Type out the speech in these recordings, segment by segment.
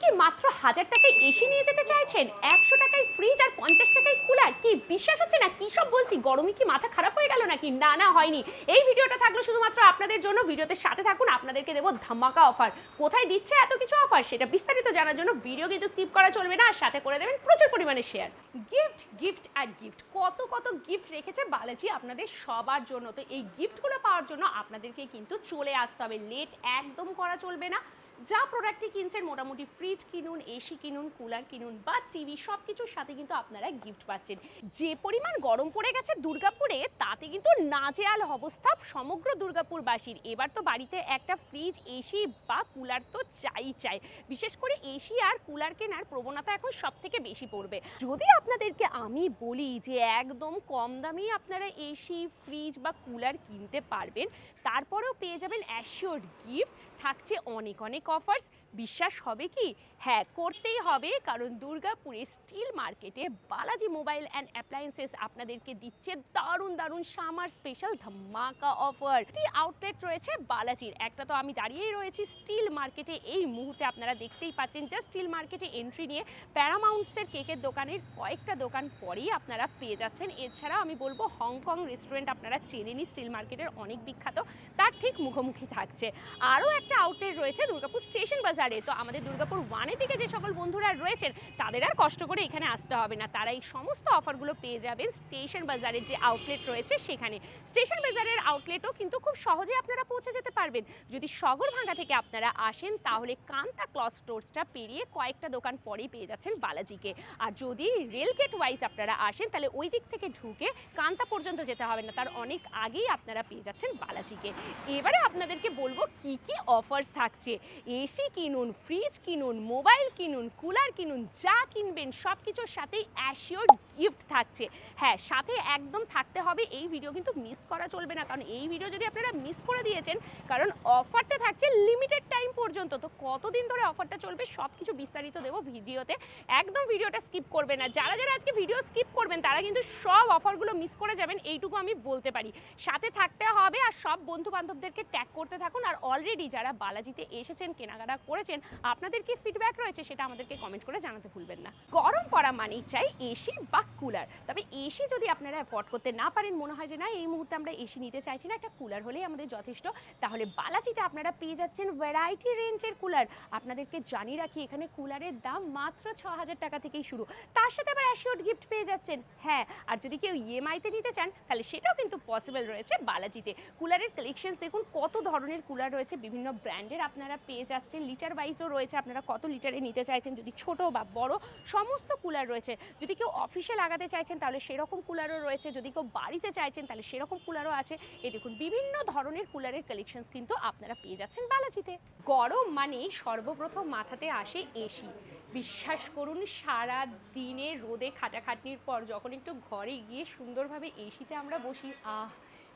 কি মাত্র হাজার টাকায় এসি নিয়ে যেতে চাইছেন? একশো টাকায় ফ্রিজ আর পঞ্চাশ টাকায় কুলার কি বিশ্বাস হচ্ছে না? কি সব বলছি? গরমে কি মাথা খারাপ হয়ে গেল নাকি? না না, হয়নি। এই ভিডিওটা থাকল শুধুমাত্র আপনাদের জন্য। ভিডিওতে সাথে থাকুন, আপনাদেরকে দেবো ধামাকা অফার কোথায় দিচ্ছে এত কিছু অফার সেটা বিস্তারিত জানার জন্য ভিডিও কিন্তু স্কিপ করা চলবে না। আর সাথে করে দেবেন প্রচুর পরিমাণে শেয়ার গিফট গিফট আর গিফট কত কত গিফট রেখেছে বালাজি আপনাদের সবার জন্য। তো এই গিফটগুলো পাওয়ার জন্য আপনাদেরকে কিন্তু চলে আসতে হবে। লেট একদম করা চলবে না। যা প্রোডাক্টই কিনছেন, মোটামুটি ফ্রিজ কিনুন এসি কিনুন কুলার কিনুন বা টিভি সব কিছুর সাথে কিন্তু আপনারা গিফট পাচ্ছেন। যে পরিমাণ গরম পড়ে গেছে দুর্গাপুরে, তাতে কিন্তু নাজেয়াল অবস্থা সমগ্র দুর্গাপুরবাসীর। এবার তো বাড়িতে একটা ফ্রিজ এসি বা কুলার তো চাই চাই। বিশেষ করে এসি আর কুলার কেনার প্রবণতা এখন সব থেকে বেশি পড়বে। যদি আপনাদেরকে আমি বলি যে একদম কম দামেই আপনারা এসি ফ্রিজ বা কুলার কিনতে পারবেন, তারপরেও পেয়ে যাবেন অ্যাসিওর্ড গিফট থাকছে অনেক অনেক অফার্স বিশ্বাস হবে কি? হ্যাঁ করতেই হবে, কারণ দুর্গাপুরে স্টিল মার্কেটে বালাজি মোবাইল অ্যান্ড অ্যাপ্লায়েন্সেস আপনাদেরকে দিচ্ছে দারুণ দারুণ সামার স্পেশাল ধামাকা অফার একটি আউটলেট রয়েছে বালাজির, একটা তো আমি দাঁড়িয়েই রয়েছি স্টিল মার্কেটে এই মুহূর্তে আপনারা দেখতেই পাচ্ছেন জাস্ট স্টিল মার্কেটে এন্ট্রি নিয়ে প্যারামাউন্টসের কেকের দোকানের কয়েকটা দোকান পরেই আপনারা পেয়ে যাচ্ছেন। এছাড়া আমি বলব হংকং রেস্টুরেন্ট আপনারা চেনেনি স্টিল মার্কেটের অনেক বিখ্যাত, তার ঠিক মুখোমুখি থাকছে। আরও একটা আউটলেট রয়েছে দুর্গাপুর স্টেশন বাজারে। তো আমাদের দুর্গাপুর ওয়ানে থেকে যে সকল বন্ধুরা রয়েছেন, তাদের আর কষ্ট করে এখানে আসতে হবে না। তারা এই সমস্ত অফারগুলো পেয়ে যাবেন স্টেশন বাজারের যে আউটলেট রয়েছে সেখানে। স্টেশন বাজারের আউটলেটও কিন্তু খুব সহজে আপনারা পৌঁছে যেতে পারবেন। যদি শগরভাঙ্গা থেকে আপনারা আসেন, তাহলে কান্তা ক্লস স্টোর্সটা পেরিয়ে কয়েকটা দোকান পরেই পেয়ে যাচ্ছেন বালাজিকে। আর যদি রেলগেট ওয়াইজ আপনারা আসেন, তাহলে ওই দিক থেকে ঢুকে কান্তা পর্যন্ত যেতে হবে না। তার অনেক আগেই আপনারা পেয়ে যাচ্ছেন বালাজিকে। এবারে আপনাদেরকে বলব, কি কি অফার্স থাকছে। এসি কিনুন ফ্রিজ কিনুন মোবাইল কিনুন কুলার কিনুন, যা কিনবেন সব কিছুর সাথেই অ্যাশিওর গিফট থাকছে। হ্যাঁ সাথে একদম থাকতে হবে, এই ভিডিও কিন্তু মিস করা চলবে না। কারণ এই ভিডিও যদি আপনারা মিস করে দিয়েছেন, কারণ অফারটা থাকছে লিমিটেড টাইম পর্যন্ত। তো কতদিন ধরে অফারটা চলবে সব কিছু বিস্তারিত দেবো ভিডিওতে। একদম ভিডিওটা স্কিপ করবে না। যারা যারা আজকে ভিডিও স্কিপ করবেন, তারা কিন্তু সব অফারগুলো মিস করে যাবেন, এইটুকু আমি বলতে পারি। সাথে থাকতে হবে আর সব বন্ধু বান্ধবদেরকে ট্যাগ করতে থাকুন। আর অলরেডি যারা বালাজিতে এসেছেন, কেনাকাটা করেছেন, আপনাদের কি ফিডব্যাক রয়েছে সেটা আমাদেরকে কমেন্ট করে জানাতে ভুলবেন না। গরম পড়া মানেই চাই এসি বা কুলার তবে এসি যদি আপনারা অ্যাফোর্ড করতে না পারেন, মনে হয় যে না, এই মুহূর্তে আমরা এসি নিতে চাইছি না, একটা কুলার হলেই আমাদের যথেষ্ট। তাহলে বালাজিতে আপনারা পেয়ে যাচ্ছেন ভ্যারাইটি রেঞ্জের কুলার আপনাদেরকে জানিয়ে রাখি, এখানে কুলারের দাম মাত্র ছ হাজার টাকা থেকেই শুরু। তার সাথে আবার অ্যাসিওর্ড গিফট পেয়ে যাচ্ছেন। হ্যাঁ আর যদি কেউ ইএমআইতে নিতে চান, তাহলে সেটাও কিন্তু পসিবল রয়েছে বালাজিতে। কুলারের কালেকশনস দেখুন, কত ধরনের কুলার রয়েছে, বিভিন্ন ব্র্যান্ডের আপনারা পেয়ে যাচ্ছেন। লিটার ওয়াইজও রয়েছে। আপনারা কত লিটারে নিতে চাইছেন? যদি ছোট বা বড়, সমস্ত কুলার রয়েছে। যদি কেউ অফিসে লাগাতে চাইছেন, তাহলে সেরকম কুলারও রয়েছে। যদি কেউ বাড়িতে চাইছেন, তাহলে সেরকম কুলারও আছে। এ দেখুন, বিভিন্ন ধরনের কুলারের কালেকশনস কিন্তু আপনারা পেয়ে যাচ্ছেন বালাজিতে। গরম মানেই সর্বপ্রথম মাথাতে আসে এসি বিশ্বাস করুন, সারা দিনের রোদে খাটাখাটনির পর যখন একটু ঘরে গিয়ে সুন্দরভাবে এসিতে আমরা বসি, আহ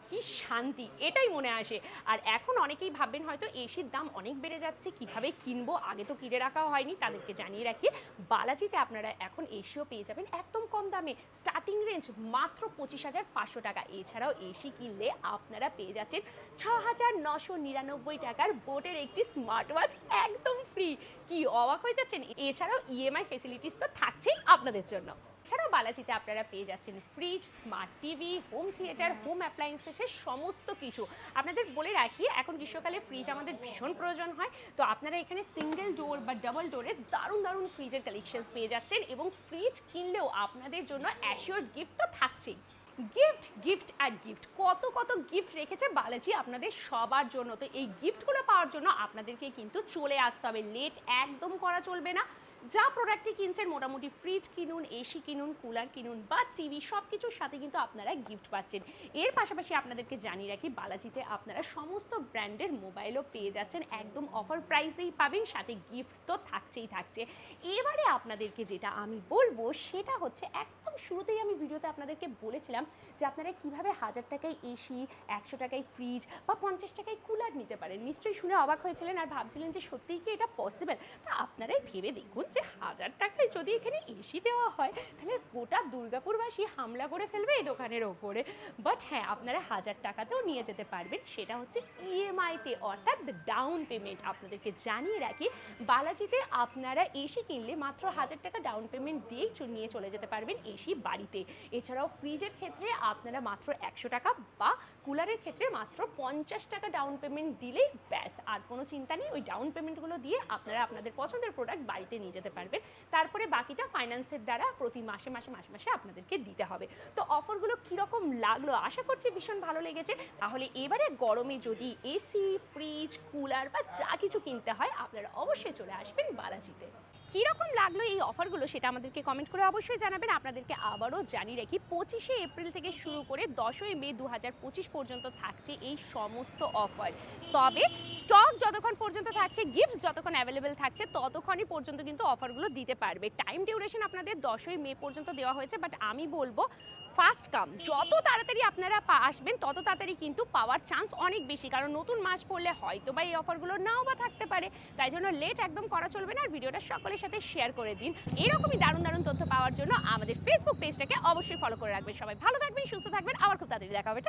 কি শান্তি, এটাই মনে আসে। আর এখন অনেকেই ভাববেন হয়তো এসির দাম অনেক বেড়ে যাচ্ছে, কীভাবে কিনবো? আগে তো কিনে রাখা হয়নি, তাদেরকে জানিয়ে রাখি। বালাজিতে আপনারা এখন এসিও পেয়ে যাবেন একদম কম দামে স্টার্টিং রেঞ্জ মাত্র পঁচিশ হাজার পাঁচশো টাকা। এছাড়াও এসি কিনলে আপনারা পেয়ে যাচ্ছেন ছ হাজার নশো নিরানব্বই টাকার বোটের একটি স্মার্ট ওয়াচ একদম ফ্রি কি অবাক হয়ে যাচ্ছেন? এছাড়াও ইএমআই ফেসিলিটিস তো থাকছেই আপনাদের জন্য। এছাড়াও বালাজিতে আপনারা পেয়ে যাচ্ছেন fridge smart TV home. Theatre home অ্যাপ্লায়েন্সেসের সমস্ত কিছু। আপনাদের বলে রাখি এখন গ্রীষ্মকালে ফ্রিজ আমাদের ভীষণ প্রয়োজন হয়। তো আপনারা এখানে সিঙ্গেল ডোর বা ডাবল ডোরে দারুণ দারুণ ফ্রিজের কালেকশনস পেয়ে যাচ্ছেন এবং ফ্রিজ কিনলেও আপনাদের জন্য অ্যাসিওর্ড গিফট তো থাকছেই। গিফট গিফট আর গিফট কত কত গিফট রেখেছে বালাজি আপনাদের সবার জন্য। তো এই গিফটগুলো পাওয়ার জন্য আপনাদেরকে কিন্তু চলে আসতে হবে। লেট একদম করা চলবে না। যা প্রোডাক্টই কিনছেন, মোটামুটি ফ্রিজ কিনুন এসি কিনুন কুলার কিনুন বা টিভি সব কিছুর সাথে কিন্তু আপনারা গিফট পাচ্ছেন। এর পাশাপাশি আপনাদেরকে জানিয়ে রাখি, বালাজিতে আপনারা সমস্ত ব্র্যান্ডের মোবাইলও পেয়ে যাচ্ছেন। একদম অফার প্রাইসেই পাবেন, সাথে গিফট তো থাকছেই থাকছে। এবারে আপনাদেরকে যেটা আমি বলব, সেটা হচ্ছে একদম শুরুতেই আমি ভিডিওতে আপনাদেরকে বলেছিলাম যে আপনারা কীভাবে হাজার টাকায় এসি একশো টাকায় ফ্রিজ বা পঞ্চাশ টাকায় কুলার নিতে পারেন। নিশ্চয়ই শুনে অবাক হয়েছিলেন আর ভাবছিলেন যে সত্যিই কি এটা পসিবল তা আপনারাই ভেবে দেখুন যে হাজার টাকায় যদি এখানে এসি দেওয়া হয়, তাহলে গোটা দুর্গাপুরবাসী হামলা করে ফেলবে এই দোকানের ওপরে। বাট হ্যাঁ আপনারা হাজার টাকাতেও নিয়ে যেতে পারবেন। সেটা হচ্ছে ইএমআইতে অর্থাৎ ডাউন পেমেন্ট আপনাদেরকে জানিয়ে রাখি, বালাজিতে আপনারা এসি কিনলে মাত্র হাজার টাকা ডাউন পেমেন্ট দিয়েই নিয়ে চলে যেতে পারবেন এসি বাড়িতে। এছাড়াও ফ্রিজের ক্ষেত্রে আপনারা মাত্র একশো টাকা বা কুলারের ক্ষেত্রে মাত্র পঞ্চাশ টাকা ডাউন পেমেন্ট দিলেই ব্যাস। আর কোনো চিন্তা নেই, ওই ডাউন পেমেন্টগুলো দিয়ে আপনারা আপনাদের পছন্দের প্রোডাক্ট বাড়িতে নিয়ে যেতে পারবেন। তারপরে বাকিটা ফাইন্যান্সের দ্বারা প্রতি মাসে মাসে মাসে মাসে আপনাদেরকে দিতে হবে। তো অফারগুলো কীরকম লাগল? আশা করছি ভীষণ ভালো লেগেছে। তাহলে এবারে গরমে যদি এসি ফ্রিজ কুলার বা যা কিছু কিনতে হয়, আপনারা অবশ্যই চলে আসবেন বালাজিতে। কীরকম লাগল এই অফারগুলো সেটা আমাদেরকে কমেন্ট করে অবশ্যই জানাবেন। আপনাদেরকে আবারও জানিয়ে রাখি, পঁচিশে এপ্রিল থেকে শুরু করে দশই মে দু হাজার পঁচিশ পর্যন্ত থাকছে এই সমস্ত অফার। তবে স্টক যতক্ষণ পর্যন্ত থাকছে গিফট যতক্ষণ অ্যাভেলেবেল থাকছে, ততক্ষণই পর্যন্ত কিন্তু অফারগুলো দিতে পারবে। টাইম ডিউরেশন আপনাদের দশই মে পর্যন্ত দেওয়া হয়েছে বাট আমি বলব ফার্স্ট কাম। যত তাড়াতাড়ি আপনারা আসবেন, তত তাড়াতাড়ি কিন্তু পাওয়ার চান্স অনেক বেশি। কারণ নতুন মাস পড়লে হয়তো বা এই অফারগুলো নাও বা থাকতে পারে। তাই জন্য লেট একদম করা চলবে না। আর ভিডিওটা সকলের সাথে শেয়ার করে দিন। এরকমই দারুণ দারুণ তথ্য পাওয়ার জন্য আমাদের ফেসবুক পেজটাকে অবশ্যই ফলো করে রাখবেন। সবাই ভালো থাকবেন, সুস্থ থাকবেন। আবার খুব তাড়াতাড়ি দেখা হবে।